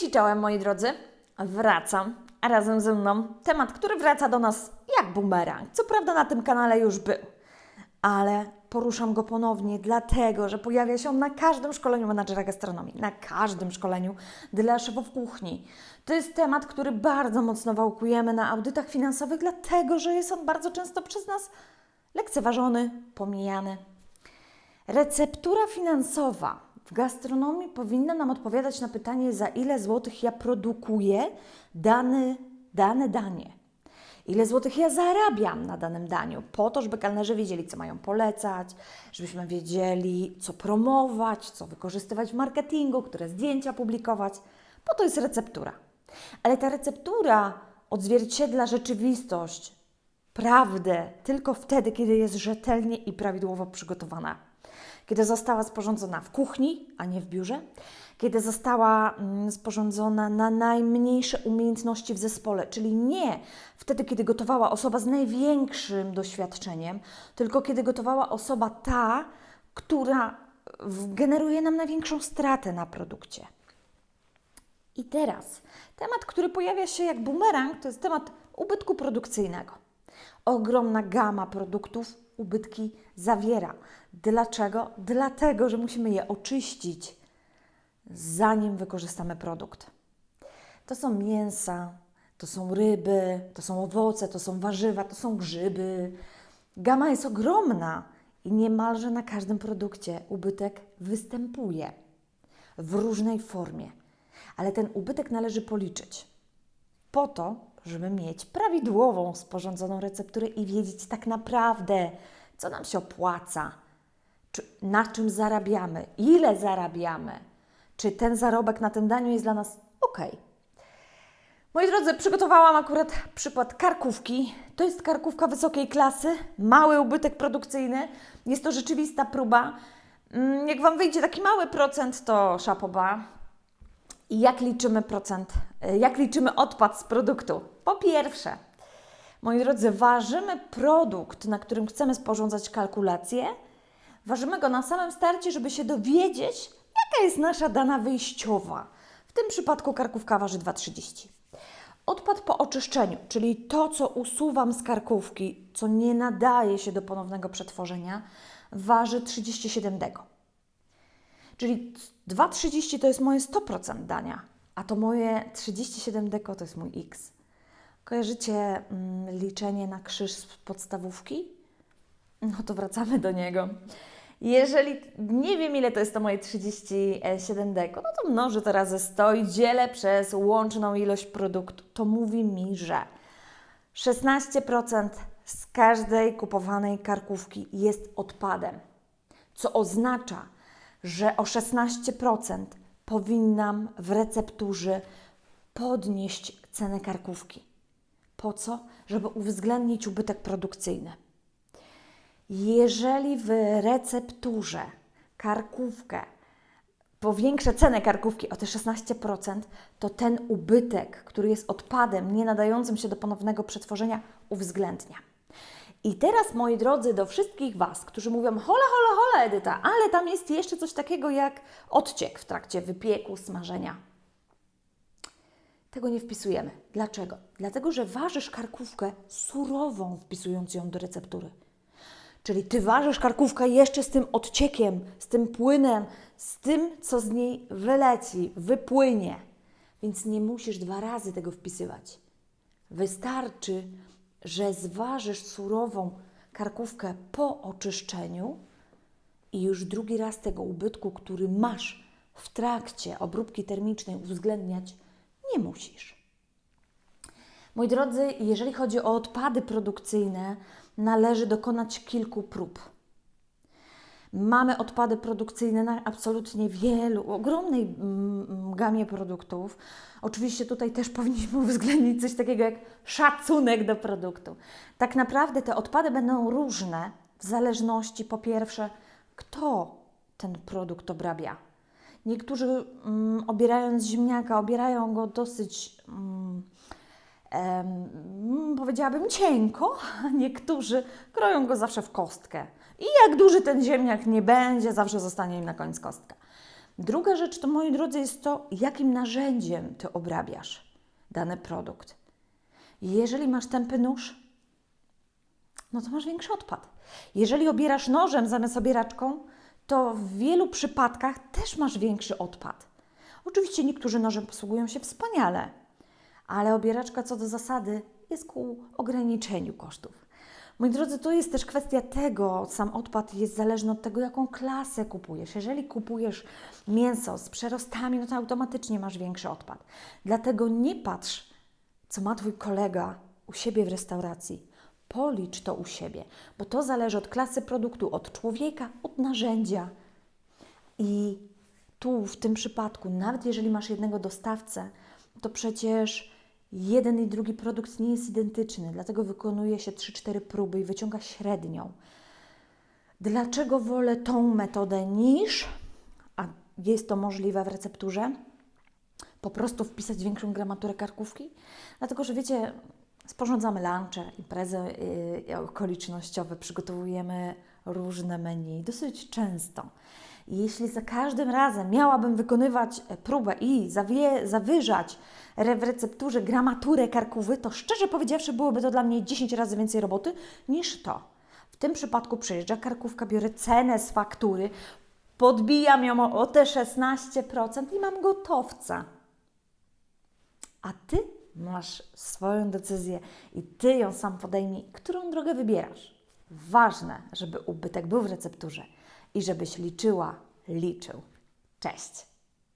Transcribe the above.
Cześć czołem moi drodzy, wracam, a razem ze mną temat, który wraca do nas jak bumerang. Co prawda na tym kanale już był, ale poruszam go ponownie, dlatego że pojawia się on na każdym szkoleniu menadżera gastronomii, na każdym szkoleniu dla szefów kuchni. To jest temat, który bardzo mocno wałkujemy na audytach finansowych, dlatego że jest on bardzo często przez nas lekceważony, pomijany. Receptura finansowa w gastronomii powinna nam odpowiadać na pytanie, za ile złotych ja produkuję dane, dane danie. Ile złotych ja zarabiam na danym daniu, po to, żeby kelnerzy wiedzieli, co mają polecać, żebyśmy wiedzieli, co promować, co wykorzystywać w marketingu, które zdjęcia publikować. Po to jest receptura. Ale ta receptura odzwierciedla rzeczywistość, prawdę, tylko wtedy, kiedy jest rzetelnie i prawidłowo przygotowana kiedy została sporządzona w kuchni, a nie w biurze, kiedy została mm, sporządzona na najmniejsze umiejętności w zespole, czyli nie wtedy, kiedy gotowała osoba z największym doświadczeniem, tylko kiedy gotowała osoba ta, która generuje nam największą stratę na produkcie. I teraz temat, który pojawia się jak bumerang, to jest temat ubytku produkcyjnego. Ogromna gama produktów ubytki zawiera. Dlaczego? Dlatego, że musimy je oczyścić, zanim wykorzystamy produkt. To są mięsa, to są ryby, to są owoce, to są warzywa, to są grzyby. Gama jest ogromna i niemalże na każdym produkcie ubytek występuje w różnej formie. Ale ten ubytek należy policzyć po to, żeby mieć prawidłową, sporządzoną recepturę i wiedzieć tak naprawdę, co nam się opłaca, czy, na czym zarabiamy, ile zarabiamy, czy ten zarobek na tym daniu jest dla nas ok. Moi drodzy, przygotowałam akurat przykład karkówki. To jest karkówka wysokiej klasy, mały ubytek produkcyjny. Jest to rzeczywista próba. Mm, Jak Wam wyjdzie taki mały procent, to szapoba. I jak liczymy procent, y, jak liczymy odpad z produktu? Po pierwsze, moi drodzy, ważymy produkt, na którym chcemy sporządzać kalkulację. Ważymy go na samym starcie, żeby się dowiedzieć, jaka jest nasza dana wyjściowa. W tym przypadku karkówka waży 2,30. Odpad po oczyszczeniu, czyli to, co usuwam z karkówki, co nie nadaje się do ponownego przetworzenia, waży 37 dego. Czyli 2,30 to jest moje 100% dania, a to moje 37 deko to jest mój X. Kojarzycie mm, liczenie na krzyż z podstawówki? No to wracamy do niego. Jeżeli nie wiem, ile to jest to moje 37 deko, no to mnożę to razy 100 i dzielę przez łączną ilość produktu. To mówi mi, że 16% z każdej kupowanej karkówki jest odpadem, co oznacza, że o 16% powinnam w recepturze podnieść cenę karkówki. Po co? Żeby uwzględnić ubytek produkcyjny. Jeżeli w recepturze karkówkę powiększę cenę karkówki o te 16%, to ten ubytek, który jest odpadem nie nadającym się do ponownego przetworzenia, uwzględnia. I teraz, moi drodzy, do wszystkich Was, którzy mówią: hola, hola, hola, Edyta, ale tam jest jeszcze coś takiego jak odciek w trakcie wypieku, smażenia. Tego nie wpisujemy. Dlaczego? Dlatego, że ważysz karkówkę surową, wpisując ją do receptury. Czyli ty ważysz karkówkę jeszcze z tym odciekiem, z tym płynem, z tym, co z niej wyleci, wypłynie. Więc nie musisz dwa razy tego wpisywać. Wystarczy, że zważysz surową karkówkę po oczyszczeniu i już drugi raz tego ubytku, który masz w trakcie obróbki termicznej uwzględniać nie musisz. Moi drodzy, jeżeli chodzi o odpady produkcyjne, należy dokonać kilku prób. Mamy odpady produkcyjne na absolutnie wielu, ogromnej mm, gamie produktów. Oczywiście tutaj też powinniśmy uwzględnić coś takiego jak szacunek do produktu. Tak naprawdę te odpady będą różne w zależności po pierwsze, kto ten produkt obrabia. Niektórzy mm, obierając ziemniaka, obierają go dosyć, mm, em, powiedziałabym, cienko, a niektórzy kroją go zawsze w kostkę. I jak duży ten ziemniak nie będzie, zawsze zostanie im na koniec kostka. Druga rzecz to, moi drodzy, jest to, jakim narzędziem ty obrabiasz dany produkt. Jeżeli masz tępy nóż, no to masz większy odpad. Jeżeli obierasz nożem zamiast obieraczką, to w wielu przypadkach też masz większy odpad. Oczywiście niektórzy nożem posługują się wspaniale, ale obieraczka co do zasady jest ku ograniczeniu kosztów. Moi drodzy, to jest też kwestia tego, sam odpad jest zależny od tego, jaką klasę kupujesz. Jeżeli kupujesz mięso z przerostami, no to automatycznie masz większy odpad. Dlatego nie patrz, co ma Twój kolega u siebie w restauracji. Policz to u siebie, bo to zależy od klasy produktu, od człowieka, od narzędzia. I tu w tym przypadku, nawet jeżeli masz jednego dostawcę, to przecież jeden i drugi produkt nie jest identyczny, dlatego wykonuje się 3-4 próby i wyciąga średnią. Dlaczego wolę tą metodę niż, a jest to możliwe w recepturze, po prostu wpisać większą gramaturę karkówki? Dlatego, że wiecie, sporządzamy lunche, imprezy yy, okolicznościowe, przygotowujemy różne menu dosyć często. Jeśli za każdym razem miałabym wykonywać e, próbę i zawie, zawyżać w recepturze gramaturę karkówy, to szczerze powiedziawszy byłoby to dla mnie 10 razy więcej roboty niż to. W tym przypadku przyjeżdża karkówka, biorę cenę z faktury, podbijam ją o te 16% i mam gotowca. A Ty masz swoją decyzję i Ty ją sam podejmij, którą drogę wybierasz. Ważne, żeby ubytek był w recepturze i żebyś liczyła, liczył. Cześć!